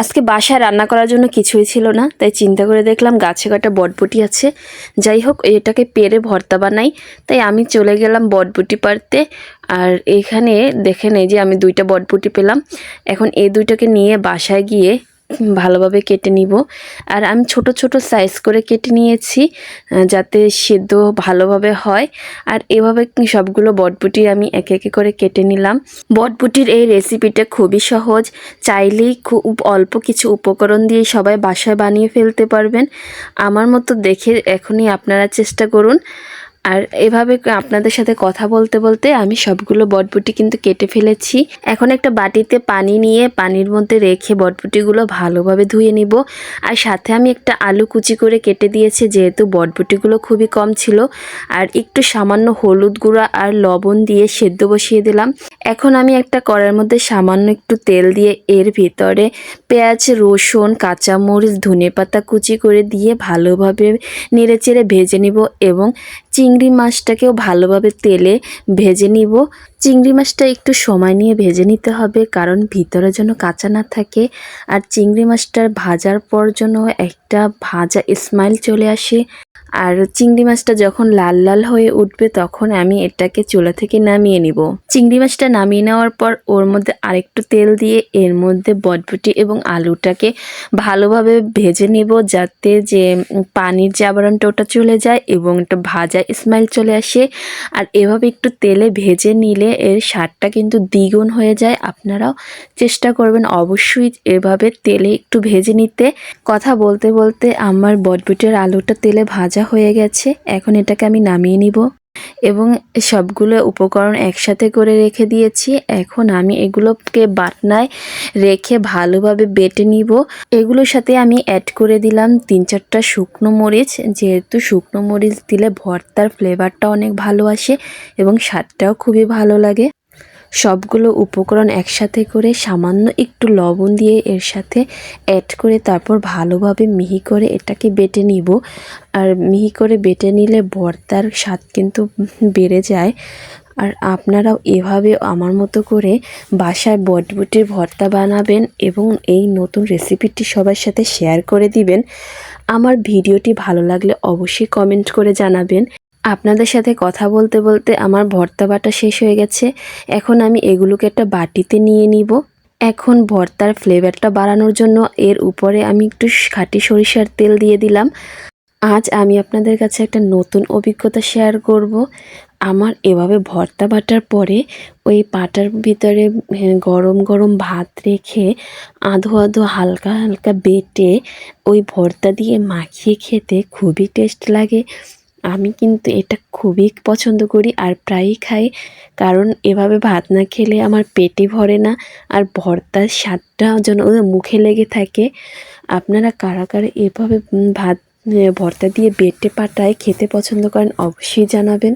আজকে বাসায় রান্না করার জন্য কিছুই ছিল না, তাই চিন্তা করে দেখলাম গাছে কাটা বটবুটি আছে। যাই হোক, এটাকে পেরে ভর্তা বানাই, তাই আমি চলে গেলাম বটবুটি পারতে আর এখানে দেখে নেই যে আমি দুইটা বটবুটি পেলাম। এখন এই দুইটাকে নিয়ে বাসায় গিয়ে ভালোভাবে কেটে নিব। আর আমি ছোট ছোট সাইজ করে কেটে নিয়েছি যাতে সেদ্ধ ভালোভাবে হয়। আর এভাবে সবগুলো বটবুটি আমি একে একে করে কেটে নিলাম। বটবুটির এই রেসিপিটা খুবই সহজ। চাইলেই খুব অল্প কিছু উপকরণ দিয়ে সবাই বাসায় বানিয়ে ফেলতে পারবেন। আমার মতো দেখে এখনই আপনারা চেষ্টা করুন। আর এভাবে আপনাদের সাথে কথা বলতে বলতে আমি সবগুলো বটবুটি কিন্তু কেটে ফেলেছি। এখন একটা বাটিতে পানি নিয়ে পানির মধ্যে রেখে বটবুটিগুলো ভালোভাবে ধুয়ে নিব। আর সাথে আমি একটা আলু কুচি করে কেটে দিয়েছি, যেহেতু বটবুটিগুলো খুবই কম ছিল। আর একটু সামান্য হলুদ গুঁড়া আর লবণ দিয়ে সেদ্ধ বসিয়ে দিলাম। এখন আমি একটা কড়াইয়ের মধ্যে সামান্য একটু তেল দিয়ে এর ভিতরে পেঁয়াজ, রসুন, কাঁচামরিচ, ধনেপাতা কুচি করে দিয়ে ভালোভাবে নেড়েচেড়ে ভেজে নিব এবং চিংড়ি মাছটাকেও ভালোভাবে তেলে ভেজে নিব। চিংড়ি মাছটা একটু সময় নিয়ে ভেজে নিতে হবে, কারণ ভিতরে যেন কাঁচা না থাকে। আর চিংড়ি মাছটার ভাজার পর যেন একটা ভাজা স্মাইল চলে আসে। আর চিংড়ি মাছটা যখন লাল লাল হয়ে উঠবে, তখন আমি এটাকে চুলা থেকে নামিয়ে নিব। চিংড়ি মাছটা নামিয়ে নেওয়ার পর ওর মধ্যে আরেকটু তেল দিয়ে এর মধ্যে বটবটি এবং আলুটাকে ভালোভাবে ভেজে নিব, যাতে যে পানির যে আবরণটা ওটা চলে যায় এবং একটা ভাজা স্মাইল চলে আসে। আর এভাবে একটু তেলে ভেজে নিলে এর স্বাদটা কিন্তু দ্বিগুণ হয়ে যায়। আপনারাও চেষ্টা করবেন অবশ্যই এভাবে তেলে একটু ভেজে নিতে। কথা বলতে বলতে আমার বটবটির আলুটা তেলে ভাজা হয়ে গেছে, এখন এটাকে আমি নামিয়ে নিব। এবং সবগুলো উপকরণ একসাথে করে রেখে দিয়েছি। এখন আমি এগুলোকে বাটনায় রেখে ভালোভাবে বেটে নিব। এগুলোর সাথে আমি অ্যাড করে দিলাম তিন চারটা শুকনো মরিচ। যেহেতু শুকনো মরিচ দিলে ভর্তার ফ্লেভারটা অনেক ভালো আসে এবং স্বাদটাও খুবই ভালো লাগে। সবগুলো উপকরণ একসাথে করে সামান্য একটু লবণ দিয়ে এর সাথে অ্যাড করে তারপর ভালোভাবে মিহি করে এটাকে বেটে নিব। আর মিহি করে বেটে নিলে ভর্তার স্বাদ কিন্তু বেড়ে যায়। আর আপনারাও এভাবে আমার মতো করে বাসায় বটবুটির ভর্তা বানাবেন এবং এই নতুন রেসিপিটি সবার সাথে শেয়ার করে দিবেন। আমার ভিডিওটি ভালো লাগলে অবশ্যই কমেন্ট করে জানাবেন। আপনাদের সাথে কথা বলতে বলতে আমার ভর্তা বাটা শেষ হয়ে গেছে। এখন আমি এগুলোকে একটা বাটিতে নিয়ে নিব। এখন ভর্তার ফ্লেভারটা বাড়ানোর জন্য এর উপরে আমি একটু খাঁটি সরিষার তেল দিয়ে দিলাম। আজ আমি আপনাদের কাছে একটা নতুন অভিজ্ঞতা শেয়ার করব। আমার এভাবে ভর্তা বাটার পরে ওই পাটার ভিতরে হ্যাঁ, গরম গরম ভাত রেখে আধো আধো হালকা হালকা বেটে ওই ভর্তা দিয়ে মাখিয়ে খেতে খুবই টেস্ট লাগে। আমি কিন্তু এটা খুবই পছন্দ করি আর প্রায়ই খাই। কারণ এভাবে ভাত না খেলে আমার পেটে ভরে না আর ভর্তার স্বাদটা যেন মুখে লেগে থাকে। আপনারা কারা কারা এভাবে ভাত ভর্তা দিয়ে বেটে পাটায় খেতে পছন্দ করেন অবশ্যই জানাবেন।